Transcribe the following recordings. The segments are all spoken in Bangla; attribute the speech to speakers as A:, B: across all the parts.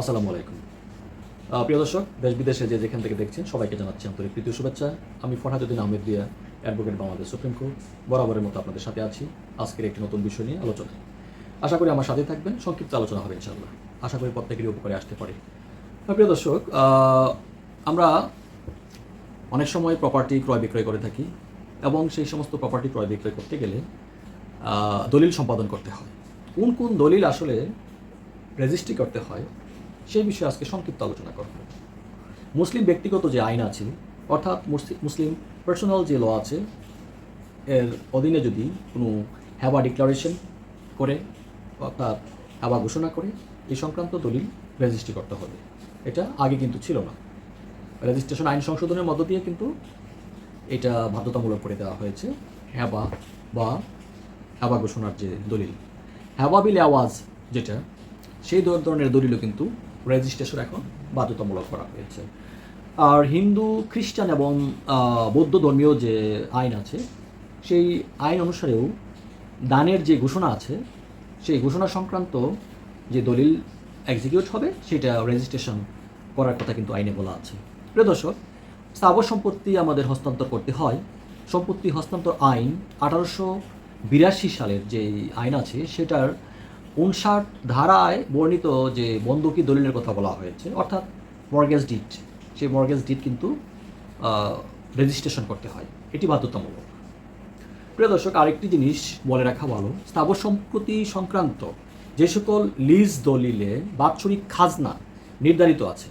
A: আসসালামু আলাইকুম আহ, প্রিয় দর্শক, দেশ বিদেশে যে যেখান থেকে দেখছেন, সবাইকে জানাচ্ছি আন্তরিক প্রীতীয় শুভেচ্ছা। আমি ফরহাদুদ্দিন আহমেদ দিয়া অ্যাডভোকেট বাংলাদেশ সুপ্রিম কোর্ট বরাবরের মতো আপনাদের সাথে আছি। আজকের একটি নতুন বিষয় নিয়ে আলোচনায় আশা করি আমার সাথে থাকবেন, সংক্ষিপ্ত আলোচনা হবে ইনশাআল্লাহ। আশা করি প্রত্যেকেরই উপকারে আসতে পারে। প্রিয় দর্শক আমরা অনেক সময় প্রপার্টি ক্রয় বিক্রয় করে থাকি এবং সেই সমস্ত প্রপার্টি ক্রয় বিক্রয় করতে গেলে দলিল সম্পাদন করতে হয়। কোন কোন দলিল আসলে রেজিস্ট্রি করতে হয় সেই বিষয়ে আজকে সংক্ষিপ্ত আলোচনা করব। মুসলিম ব্যক্তিগত যে আইন আছে, অর্থাৎ মুসলিম পার্সোনাল যে ল আছে, এর অধীনে যদি কোনো হ্যাবা ডিক্লারেশন করে, অর্থাৎ হ্যাবা ঘোষণা করে এই সংক্রান্ত দলিল রেজিস্ট্রি করতে হবে। এটা আগে কিন্তু ছিল না। রেজিস্ট্রেশন আইন সংশোধনের মধ্য দিয়ে কিন্তু এটা বাধ্যতামূলক করে দেওয়া হয়েছে হ্যাবা বা হ্যাবা ঘোষণার যে দলিল। হ্যাবা বিল আওয়াজ যেটা, সেই ধরনের দলিলও কিন্তু রেজিস্ট্রেশন এখন বাধ্যতামূলক করা হয়েছে। আর হিন্দু, খ্রিস্টান এবং বৌদ্ধ ধর্মীয় যে আইন আছে, সেই আইন অনুসারেও দানের যে ঘোষণা আছে, সেই ঘোষণা সংক্রান্ত যে দলিল এক্সিকিউট হবে, সেটা রেজিস্ট্রেশন করার কথা কিন্তু আইনে বলা আছে। প্রিয় দর্শক, স্থাবর সম্পত্তি আমাদের হস্তান্তর করতে হয়। সম্পত্তি হস্তান্তর আইন আঠারোশো বিরাশি সালের যে আইন আছে, সেটার উনষাট ধারায় বর্ণিত যে বন্ধকি দলিলের কথা বলা হয়েছে, অর্থাৎ মর্গেজ ডিট, সেই মর্গেজ ডিট কিন্তু রেজিস্ট্রেশন করতে হয়। এটি বাধ্যতামূলক। প্রিয় দর্শক, আরেকটি জিনিস বলে রাখা ভালো, স্থাবর সম্পত্তি সংক্রান্ত যে সকল লিজ দলিলে বাৎসরিক খাজনা নির্ধারিত আছে।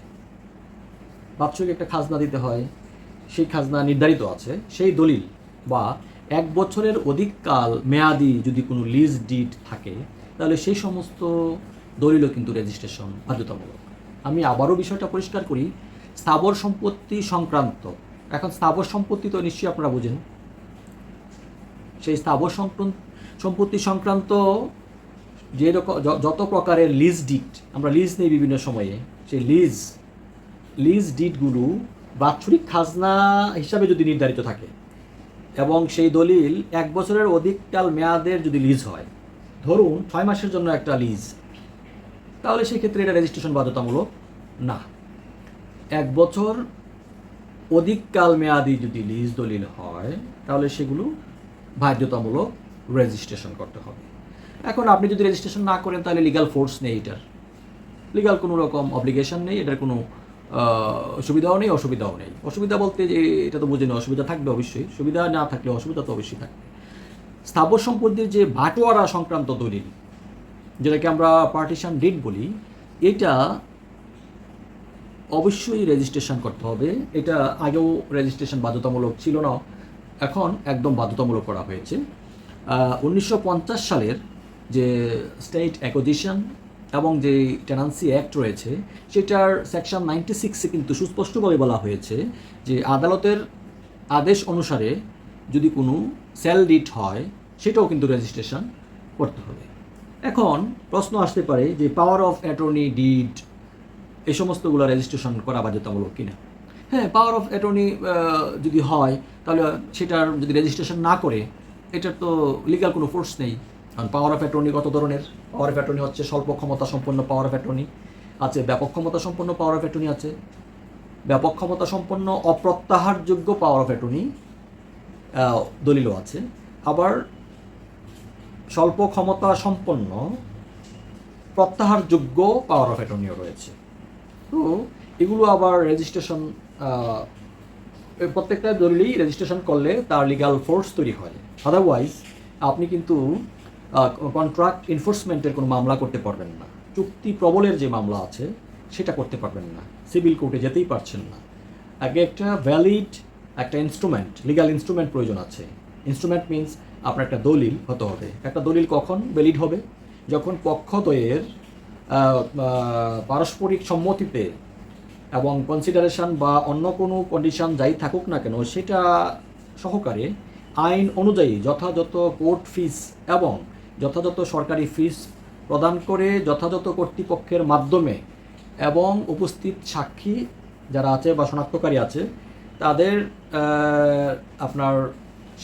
A: বাৎসরিক একটা খাজনা দিতে হয়, সেই খাজনা নির্ধারিত আছে। সেই দলিল বা এক বছরের অধিক কাল মেয়াদি যদি কোনো লিজ ডিট থাকে তাহলে সেই সমস্ত দলিলও কিন্তু রেজিস্ট্রেশন বাধ্যতামূলক। আমি আবারও বিষয়টা পরিষ্কার করি, স্থাবর সম্পত্তি সংক্রান্ত। এখন স্থাবর সম্পত্তি তো নিশ্চয়ই আপনারা বুঝেন। সেই স্থাবর সম্পত্তি সংক্রান্ত যে রকম যত প্রকারের লিজ ডিট আমরা লিজ নেই বিভিন্ন সময়ে, সেই লিজ লিজ ডিটগুলো বাৎসরিক খাজনা হিসাবে যদি নির্ধারিত থাকে এবং সেই দলিল এক বছরের অধিককাল মেয়াদের যদি লিজ হয় ধরুন ছয় মাসের জন্য একটা লিজ তাহলে সেক্ষেত্রে এটা রেজিস্ট্রেশন বাধ্যতামূলক না। এক বছর অধিককাল মেয়াদি যদি লিজ দলিল হয়, তাহলে সেগুলো বাধ্যতামূলক রেজিস্ট্রেশন করতে হবে। এখন আপনি যদি রেজিস্ট্রেশন না করেন, তাহলে লিগাল ফোর্স নেই এটার। লিগাল কোনো রকম অব্লিগেশন নেই, এটার কোনো সুবিধাও নেই, অসুবিধাও নেই। অসুবিধা বলতে যে এটা তো বুঝে অসুবিধা থাকবে অবশ্যই। সুবিধা না থাকলে অসুবিধা তো অবশ্যই থাকবে। স্থাবর সম্পত্তির যে বাটোয়ারা সংক্রান্ত দলিল, যেটাকে আমরা পার্টিশন ডিড বলি, এটা অবশ্যই রেজিস্ট্রেশন করতে হবে। এটা আগেও রেজিস্ট্রেশন বাধ্যতামূলক ছিল না, এখন একদম বাধ্যতামূলক করা হয়েছে। উনিশশো পঞ্চাশ সালের যে স্টেট অ্যাকোজিশন এবং যে টেনান্সি অ্যাক্ট রয়েছে, সেটার সেকশন নাইনটি সিক্সে কিন্তু সুস্পষ্টভাবে বলা হয়েছে যে আদালতের আদেশ অনুসারে যদি কোনো সেল ডিট হয়, সেটাও কিন্তু রেজিস্ট্রেশন করতে হবে। এখন প্রশ্ন আসতে পারে যে পাওয়ার অফ অ্যাটর্নি ডিড এই সমস্তগুলো রেজিস্ট্রেশন করা বাধ্যতামূলক কিনা? হ্যাঁ পাওয়ার অফ অ্যাটর্নি যদি হয়, তাহলে সেটার যদি রেজিস্ট্রেশন না করে, এটার তো লিগাল কোনো ফোর্স নেই। কারণ পাওয়ার অফ অ্যাটর্নি কত ধরনের? পাওয়ার অফ অ্যাটর্নি হচ্ছে স্বল্প ক্ষমতা সম্পন্ন পাওয়ার অফ অ্যাটর্নি আছে ব্যাপক ক্ষমতা সম্পন্ন পাওয়ার অফ অ্যাটর্নি আছে। ব্যাপক ক্ষমতা সম্পন্ন অপ্রত্যাহারযোগ্য পাওয়ার অফ অ্যাটর্নি দলিলও আছে। আবার স্বল্প ক্ষমতা সম্পন্ন প্রত্যাহারযোগ্য পাওয়ার অফ অ্যাটর্নিও রয়েছে। তো এগুলো আবার রেজিস্ট্রেশন প্রত্যেকটা দলিলই রেজিস্ট্রেশন করলে তার লিগাল ফোর্স তৈরি হয়। আদারওয়াইজ আপনি কিন্তু কন্ট্রাক্ট এনফোর্সমেন্টের কোনো মামলা করতে পারবেন না। চুক্তি প্রবলের যে মামলা আছে, সেটা করতে পারবেন না। সিভিল কোর্টে যেতেই পারছেন না। আগে একটা ভ্যালিড একটা ইনস্ট্রুমেন্ট লিগাল ইনস্ট্রুমেন্ট প্রয়োজন আছে। ইনস্ট্রুমেন্ট মিন্স আপনার একটা দলিল হতে হবে। একটা দলিল কখন ভ্যালিড হবে? যখন পক্ষদ্বয়ের পারস্পরিক সম্মতিতে এবং কনসিডারেশন বা অন্য কোনো কন্ডিশন যাই থাকুক না কেন, সেটা সহকারে আইন অনুযায়ী যথাযথ কোর্ট ফিস এবং যথাযথ সরকারি ফিস প্রদান করে যথাযথ কর্তৃপক্ষের মাধ্যমে এবং উপস্থিত সাক্ষী যারা আছে বা শনাক্তকারী আছে তাদের আপনার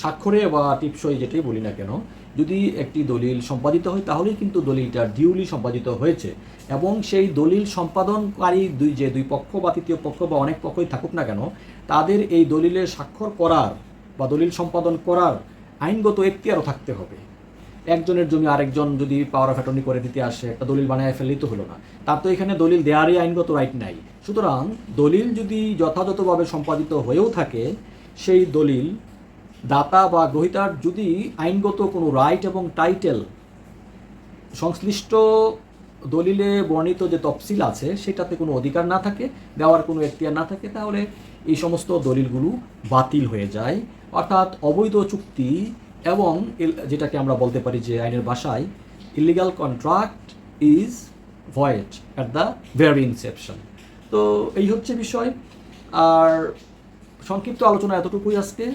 A: স্বাক্ষরে বা টিপসই যেটাই বলি না কেন, যদি একটি দলিল সম্পাদিত হয়, তাহলেই কিন্তু দলিলটা ডিউলি সম্পাদিত হয়েছে। এবং সেই দলিল সম্পাদনকারী দুই, যে দুই পক্ষ বা তৃতীয় পক্ষ বা অনেক পক্ষই থাকুক না কেন, তাদের এই দলিলে স্বাক্ষর করার বা দলিল সম্পাদন করার আইনগত এখতিয়ারও থাকতে হবে। একজনের জমি আরেকজন যদি পাওয়ার অ্যাটর্নি করে দিতে আসে, একটা দলিল বানায় ফেললেই তো হলো না। তার তো এখানে দলিল দেওয়ারই আইনগত রাইট নাই। সুতরাং দলিল যদি যথাযথভাবে সম্পাদিত হয়েও থাকে, সেই দলিল দাতা বা গ্রহিতার যদি আইনগত কোনো রাইট এবং টাইটেল সংশ্লিষ্ট দলিলে বর্ণিত যে তফসিল আছে, সেটাতে কোনো অধিকার না থাকে, দেওয়ার কোনো এখতিয়ার না থাকে, তাহলে এই সমস্ত দলিলগুলো বাতিল হয়ে যায়। অর্থাৎ অবৈধ চুক্তি এবং যেটাকে আমরা বলতে পারি যে আইনের ভাষায় illegal contract is void at the very inception তো এই হচ্ছে বিষয়। আর সংক্ষিপ্ত আলোচনা এতটুকুই আজকে।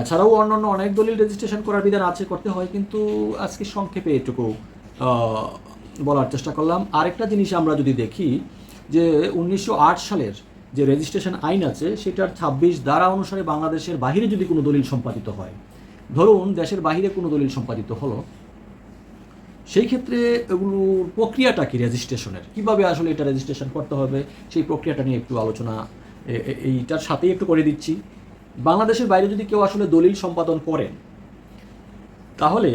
A: এছাড়াও অন্যান্য অনেক দলিল রেজিস্ট্রেশন করার বিধান আছে, করতে হয়, কিন্তু আজকে সংক্ষেপে এটুকু বলার চেষ্টা করলাম। আরেকটা জিনিস আমরা যদি দেখি, যে উনিশশো আট সালের যে রেজিস্ট্রেশন আইন আছে, সেটার ছাব্বিশ ধারা অনুসারে বাংলাদেশের বাইরে যদি কোনো দলিল সম্পাদিত হয়, ধরুন দেশের বাইরে কোনো দলিল সম্পাদিত হলো সেই ক্ষেত্রে এগুলোর প্রক্রিয়াটা কি রেজিস্ট্রেশনের কীভাবে আসলে এটা রেজিস্ট্রেশন করতে হবে? সেই প্রক্রিয়াটা নিয়ে একটু আলোচনা এইটার সাথেই একটু করে দিচ্ছি। বাংলাদেশের বাইরে যদি কেউ আসলে দলিল সম্পাদন করেন, তাহলে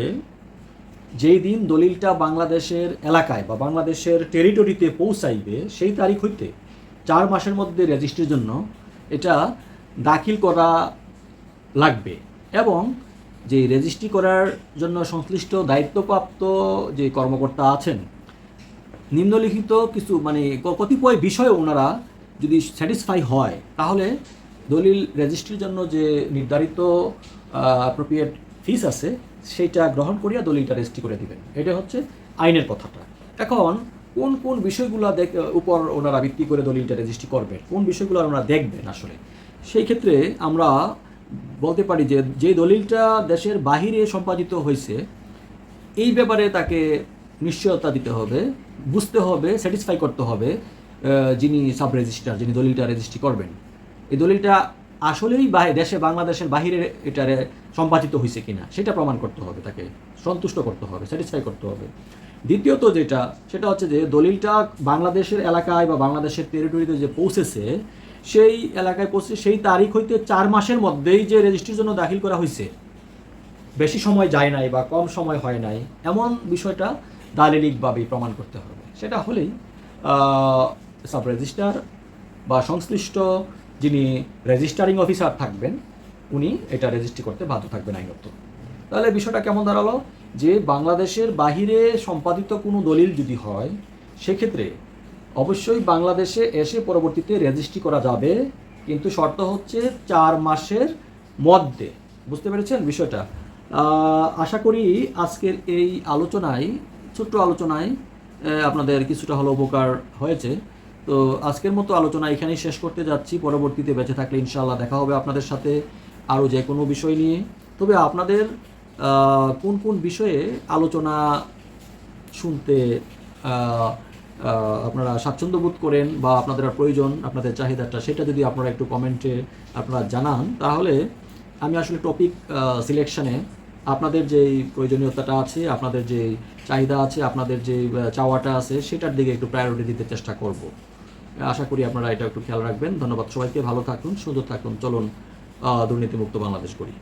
A: যেই দিন দলিলটা বাংলাদেশের এলাকায় বা বাংলাদেশের টেরিটরিতে পৌঁছাইবে, সেই তারিখ হইতে চার মাসের মধ্যে রেজিস্ট্রির জন্য এটা দাখিল করা লাগবে। এবং যে রেজিস্ট্রি করার জন্য সংশ্লিষ্ট দায়িত্বপ্রাপ্ত যে কর্মকর্তা আছেন, নিম্নলিখিত কিছু মানে কতিপয় বিষয়ে ওনারা যদি স্যাটিসফাই হয়, তাহলে দলিল রেজিস্ট্রির জন্য যে নির্ধারিত অ্যাপ্রোপ্রিয়েট ফিস আছে, সেইটা গ্রহণ করিয়া দলিলটা রেজিস্ট্রি করে দিবেন। এটা হচ্ছে আইনের কথাটা। এখন কোন কোন বিষয়গুলো দেখ উপর ওনারা ভিত্তি করে দলিলটা রেজিস্ট্রি করবেন কোন বিষয়গুলো ওনারা দেখবেন আসলে? সেই ক্ষেত্রে আমরা বলতে পারি যে যে দলিলটা দেশের বাহিরে সম্পাদিত হয়েছে, এই ব্যাপারে তাকে নিশ্চয়তা দিতে হবে, বুঝতে হবে স্যাটিসফাই করতে হবে যিনি সাব রেজিস্ট্রার যিনি দলিলটা রেজিস্ট্রি করবেন। এই দলিলটা আসলেই দেশে বাংলাদেশের বাহিরে এটারে সম্পাদিত হয়েছে কিনা, সেটা প্রমাণ করতে হবে তাকে, সন্তুষ্ট করতে হবে স্যাটিসফাই করতে হবে। দ্বিতীয়ত যেটা, সেটা হচ্ছে যে দলিলটা বাংলাদেশের এলাকায় বা বাংলাদেশের টেরিটরিতে যে পৌঁছেছে সেই এলাকায় পৌঁছে সেই তারিখ হইতে চার মাসের মধ্যেই যে রেজিস্ট্রির জন্য দাখিল করা হয়েছে বেশি সময় যায় নাই বা কম সময় হয় নাই, এমন বিষয়টা দালিলিকভাবেই প্রমাণ করতে হবে। সেটা হলেই সাব রেজিস্ট্রার বা সংশ্লিষ্ট যিনি রেজিস্টারিং অফিসার থাকবেন, উনি এটা রেজিস্ট্রি করতে বাধ্য থাকবেন আইনত তাহলে বিষয়টা কেমন দাঁড়াল? যে বাংলাদেশের বাহিরে সম্পাদিত কোনো দলিল যদি হয়, সেক্ষেত্রে অবশ্যই বাংলাদেশে এসে পরবর্তীতে রেজিস্ট্রি করা যাবে, কিন্তু শর্ত হচ্ছে চার মাসের মধ্যে। বুঝতে পেরেছেন বিষয়টা? আশা করি আজকের এই আলোচনায়, ছোট্ট আলোচনায় আপনাদের কিছুটা হলো উপকার হয়েছে। তো আজকের মতো আলোচনা এখানেই শেষ করতে যাচ্ছি। পরবর্তীতে বেঁচে থাকলে ইনশাআল্লাহ দেখা হবে আপনাদের সাথে আরও যে কোনো বিষয় নিয়ে। তবে আপনাদের কোন কোন বিষয়ে আলোচনা শুনতে আপনারা স্বাচ্ছন্দ্য বোধ করেন বা আপনাদের প্রয়োজন, আপনাদের চাহিদাটা, সেটা যদি আপনারা একটু কমেন্টে আপনারা জানান, তাহলে আমি আসলে টপিক সিলেকশনে আপনাদের যে প্রয়োজনীয়তাটা আছে, আপনাদের যে চাহিদা আছে, আপনাদের যে চাওয়াটা আছে, সেটার দিকে একটু প্রায়োরিটি দিতে চেষ্টা করব। আশা করি আপনারা এটা একটু খেয়াল রাখবেন। ধন্যবাদ সবাইকে। ভালো থাকুন, সুন্দর থাকুন। চলুন দুর্নীতিমুক্ত বাংলাদেশ করি